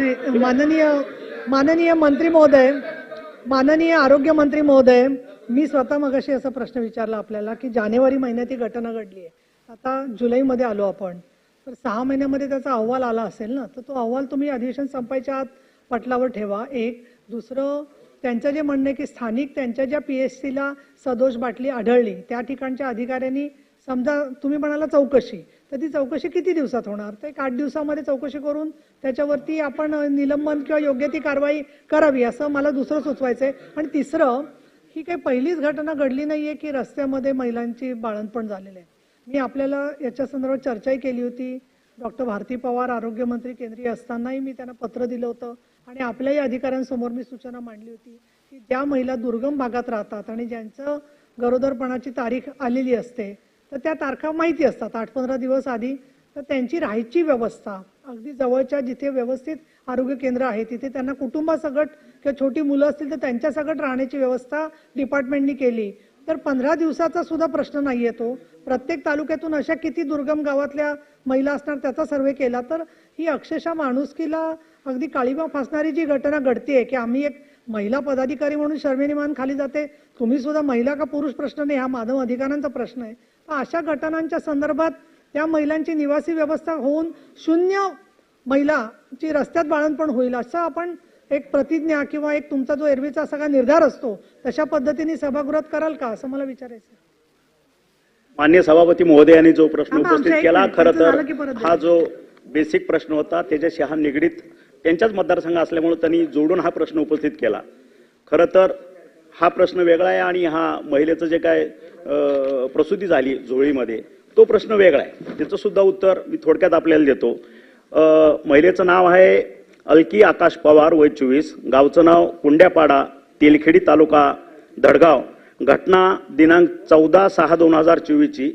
माननीय माननीय मंत्री महोदय माननीय आरोग्य मंत्री महोदय मी स्वतः मगाशी असा प्रश्न विचारला आपल्याला की जानेवारी महिन्यात ही घटना घडली आहे. आता जुलैमध्ये आलो आपण. तर सहा महिन्यामध्ये त्याचा अहवाल आला असेल ना तर तो अहवाल तुम्ही अधिवेशन संपायच्या आत पटलावर ठेवा. एक. दुसरं त्यांचं जे म्हणणं आहे की स्थानिक त्यांच्या ज्या पी एस सीला सदोष बाटली आढळली त्या ठिकाणच्या अधिकाऱ्यांनी समजा तुम्ही म्हणाला चौकशी तर ती चौकशी किती दिवसात होणार? तर एक आठ दिवसामध्ये चौकशी करून त्याच्यावरती आपण निलंबन किंवा योग्य ती कारवाई करावी असं मला दुसरं सुचवायचं आहे आणि तिसरं ही काही पहिलीच घटना घडली नाही आहे की रस्त्यामध्ये महिलांची बाळणपण झालेलं आहे. मी आपल्याला याच्या संदर्भात चर्चाही केली होती. डॉक्टर भारती पवार आरोग्यमंत्री केंद्रीय असतानाही मी त्यांना पत्र दिलं होतं. आणि आपल्याही अधिकाऱ्यांसमोर मी सूचना मांडली होती की ज्या महिला दुर्गम भागात राहतात आणि ज्यांचं गरोदरपणाची तारीख आलेली असते तर त्या तारखा माहिती असतात. आठ पंधरा दिवस आधी तर त्यांची राहायची व्यवस्था. अगदी जवळच्या जिथे व्यवस्थित आरोग्य केंद्र आहे तिथे त्यांना कुटुंबासकट किंवा छोटी मुलं असतील तर त्यांच्यासकट राहण्याची व्यवस्था डिपार्टमेंटनी केली. तर पंधरा दिवसाचा सुद्धा प्रश्न नाही येतो प्रत्येक तालुक्यातून अशा किती दुर्गम गावातल्या महिला असणार त्याचा सर्वे केला तर ही अक्षरशः माणुसकीला अगदी काळीबा फासणारी जी घटना घडते की आम्ही एक महिला पदाधिकारी म्हणून शर्मेनी मान खाली जाते. तुम्ही सुद्धा महिला का पुरुष प्रश्न नाही? हा मानव अधिकारांचा प्रश्न आहे. अशा घटनांच्या संदर्भात त्या महिलांची निवासी व्यवस्था होऊन शून्य महिलाची रस्त्यात बाळणपण होईल असं आपण एक प्रतिज्ञा किंवा एक तुमचा जो एरवीचा सगळा निर्धार असतो तशा पद्धतीने सभागृहात कराल का असं मला विचारायचं. मान्य सभापती महोदयांनी जो प्रश्न उपस्थित केला खरं तर हा जो बेसिक प्रश्न होता त्याच्याशी हा निगडीत त्यांच्याच मतदारसंघ असल्यामुळं त्यांनी जोडून हा प्रश्न उपस्थित केला. खरं तर हा प्रश्न वेगळा आहे आणि हा महिलेचं जे काय प्रसूती झाली झोळीमध्ये तो प्रश्न वेगळा आहे. त्याचं सुद्धा उत्तर मी थोडक्यात आपल्याला देतो. महिलेचं नाव आहे अलकी आकाश पवार वय चोवीस. गावचं नाव कुंड्यापाडा तेलखेडी तालुका धडगाव घटना दिनांक चौदा सहा दोन हजार चोवीसची.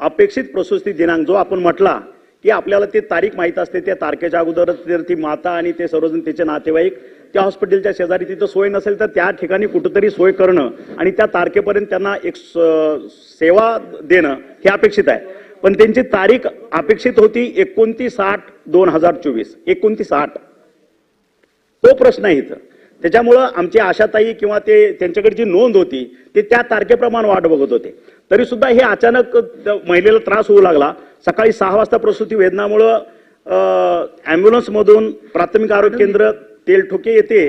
अपेक्षित प्रसूती दिनांक जो आपण म्हटला की आपल्याला ते तारीख माहीत असते त्या तारखेच्या अगोदरच जर ती माता आणि ते सर्वजण तिचे नातेवाईक त्या हॉस्पिटलच्या शेजारी तिथं सोय नसेल तर त्या ठिकाणी कुठंतरी सोय करणं आणि त्या तारखेपर्यंत त्यांना एक सेवा देणं हे अपेक्षित आहे. पण त्यांची तारीख अपेक्षित होती एकोणतीस आठ दोन हजार चोवीस. एकोणतीस आठ. तो प्रश्न आहे इथं. त्याच्यामुळं आमची आशाताई किंवा ते त्यांच्याकडे जी नोंद होती ते त्या तारखेप्रमाणे वाट बघत होते. तरी सुद्धा हे अचानक महिलेला त्रास होऊ लागला. सकाळी सहा वाजता प्रसूती वेदनामुळं ॲम्ब्युलन्समधून प्राथमिक आरोग्य केंद्र तेलठोके येथे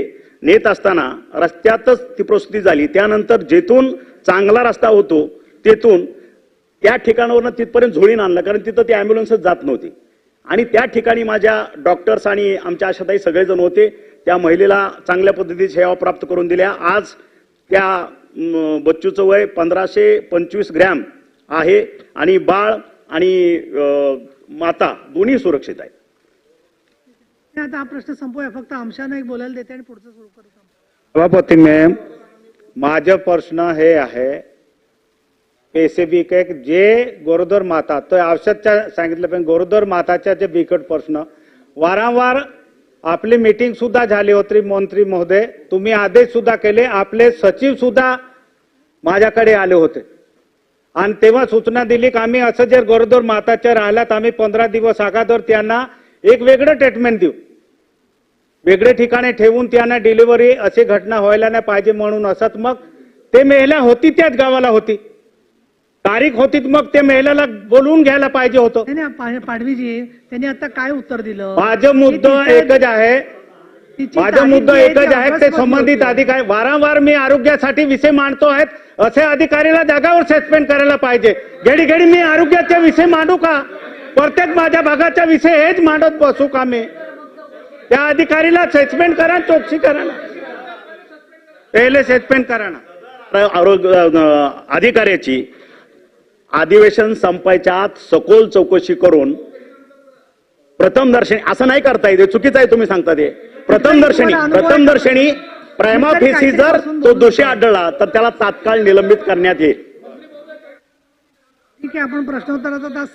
नेत असताना रस्त्यातच ती प्रसूती झाली. त्यानंतर जेथून चांगला रस्ता होतो तेथून त्या ठिकाणावरनं तिथपर्यंत झोळीन आणलं कारण तिथं ती ॲम्ब्युलन्सच जात नव्हती. आणि त्या ठिकाणी माझ्या डॉक्टर्स आणि आमच्या आशाताई सगळेजण होते. त्या महिलेला चांगल्या पद्धतीची सेवा प्राप्त करून दिल्या. आज त्या बच्चूचं वय पंधराशे पंचवीस ग्रॅम आहे. आणि बाळ आणि माता दोन्ही सुरक्षित आहेत. आता हा प्रश्न संपवूया. फक्त आमशानं एक बोलायला देते आणि पुढचं सुरू करू सभापती मॅम माझं प्रश्न हे आहे स्पेसिफिक एक जे गरोदर माता तो औषधच्या सांगितलं पण गरोदर माताच्या जे बिकट प्रश्न वारंवार आपली मीटिंग सुद्धा झाली होती मंत्री महोदय. तुम्ही आदेश सुद्धा केले आपले सचिव सुद्धा माझ्याकडे आले होते. आणि तेव्हा सूचना दिली की आम्ही असं जर गरोदर माताच्या राहिल्यात आम्ही पंधरा दिवस अगोदर त्यांना एक वेगळं ट्रीटमेंट देऊ. वेगळे ठिकाणी ठेवून त्यांना डिलिव्हरी अशी घटना व्हायला नाही पाहिजे म्हणून असत मग ते महिला होती त्याच गावाला होती. तारीख होती मग ते महिलेला बोलवून घ्यायला पाहिजे होतं. पाडवीजी त्यांनी आता काय उत्तर दिलं? माझं मुद्दा एकच आहे. माझा मुद्दा एकच आहे ते संबंधित. अधिकारी वारंवार मी आरोग्यासाठी विषय मांडतो आहेत असे अधिकारीला जागावर सस्पेंड करायला पाहिजे. घडी घडी मी आरोग्याचा विषय मांडू का? प्रत्येक माझ्या भागाचा विषय हेच मांडत बसू का मी? त्या अधिकारीला सस्पेंड करा चौकशी करा ना. पहिले सस्पेंड करा ना. आरोग्य अधिकाऱ्याची अधिवेशन संपायच्या आत सखोल चौकशी करून प्रथम दर्शनी असं नाही करता येते चुकीचं आहे तुम्ही सांगता ते. प्रथम दर्शनी प्रथम दर्शनी प्रेमाफेसी जर तो दोषी आढळला तर त्याला तात्काळ निलंबित करण्यात येईल. ठीक आहे आपण प्रश्नोत्तराचा तास